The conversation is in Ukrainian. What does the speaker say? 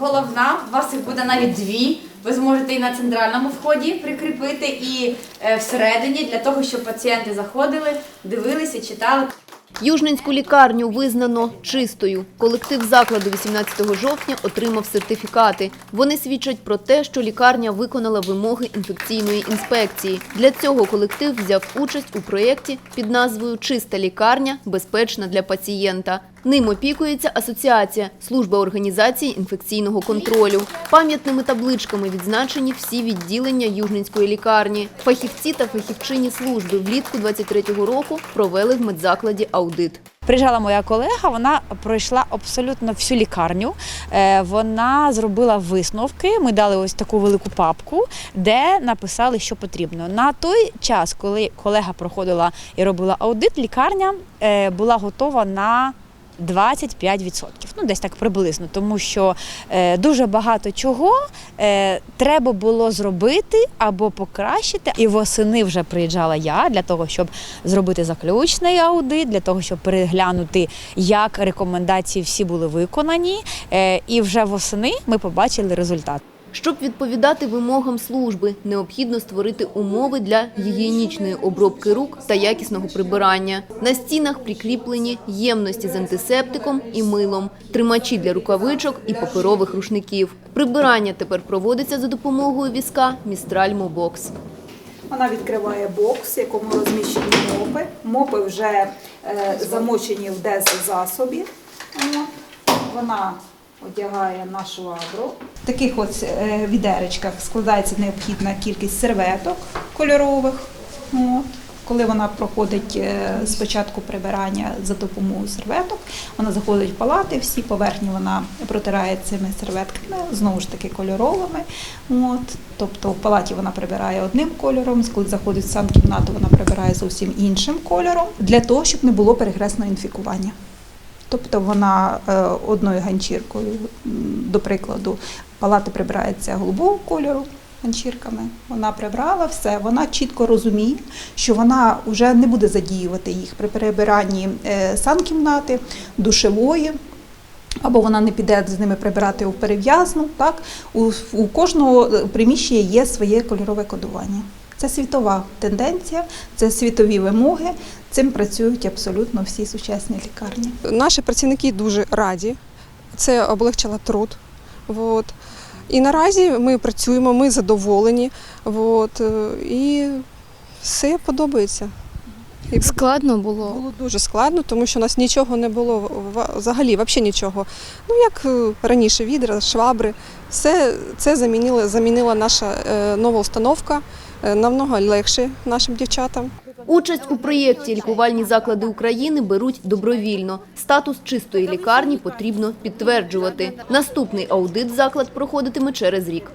головна, у вас їх буде навіть дві. Ви зможете і на центральному вході прикріпити, і е, всередині для того, щоб пацієнти заходили, дивилися, читали. Южненську лікарню визнано чистою. Колектив закладу 18 жовтня отримав сертифікати. Вони свідчать про те, що лікарня виконала вимоги інфекційної інспекції. Для цього колектив взяв участь у проєкті під назвою Чиста лікарня безпечна для пацієнта. Ним опікується асоціація служба організації інфекційного контролю. Пам'ятними табличками відзначені всі відділення Южненської лікарні. Фахівці та фахівчині служби влітку 23-го року провели в медзакладі аудит. Приїжджала моя колега, вона пройшла абсолютно всю лікарню. Е, Вона зробила висновки. Ми дали ось таку велику папку, де написали, що потрібно. На той час, коли колега проходила і робила аудит, лікарня е, була готова на 25%, ну десь так приблизно, тому що е, дуже багато чого е, треба було зробити або покращити. І восени вже приїжджала я для того, щоб зробити заключний аудит, для того, щоб переглянути, як рекомендації всі були виконані. Е, і вже восени ми побачили результат. Щоб відповідати вимогам служби, необхідно створити умови для гігієнічної обробки рук та якісного прибирання. На стінах прикріплені ємності з антисептиком і милом, тримачі для рукавичок і паперових рушників. Прибирання тепер проводиться за допомогою візка Містраль Мобокс. Вона відкриває бокс, в якому розміщені мопи. Мопи вже е, замочені в деззасобі. От. Вона одягає на швабру. В таких от е, відеречках складається необхідна кількість серветок кольорових. От. Коли вона проходить е, спочатку прибирання за допомогою серветок, вона заходить в палати, всі поверхні вона протирає цими серветками, знову ж таки кольоровими. От. Тобто в палаті вона прибирає одним кольором, коли заходить в санкімнату, вона прибирає зовсім іншим кольором, для того, щоб не було перехресного інфікування. Тобто вона е, одною ганчіркою, до прикладу, палати прибирається голубого кольору ганчірками. Вона прибрала все, вона чітко розуміє, що вона вже не буде задіювати їх при прибиранні е, санкімнати, душевої. Або вона не піде з ними прибирати у перев'язну. Так? У, у кожного е, приміщення є своє кольорове кодування. Це світова тенденція, це світові вимоги. Цим працюють абсолютно всі сучасні лікарні. Наші працівники дуже раді. Це облегчило труд. Вот. І наразі ми працюємо, ми задоволені. Вот. е, І все подобається. І Складно було. було дуже складно, тому що у нас нічого не було взагалі, взагалі нічого. Ну, як е, раніше, відра, швабри. Все це замінила, замінила наша е, нова установка. е, Намного легше нашим дівчатам. Участь у проєкті лікувальні заклади України беруть добровільно. Статус чистої лікарні потрібно підтверджувати. Наступний аудит заклад проходитиме через рік.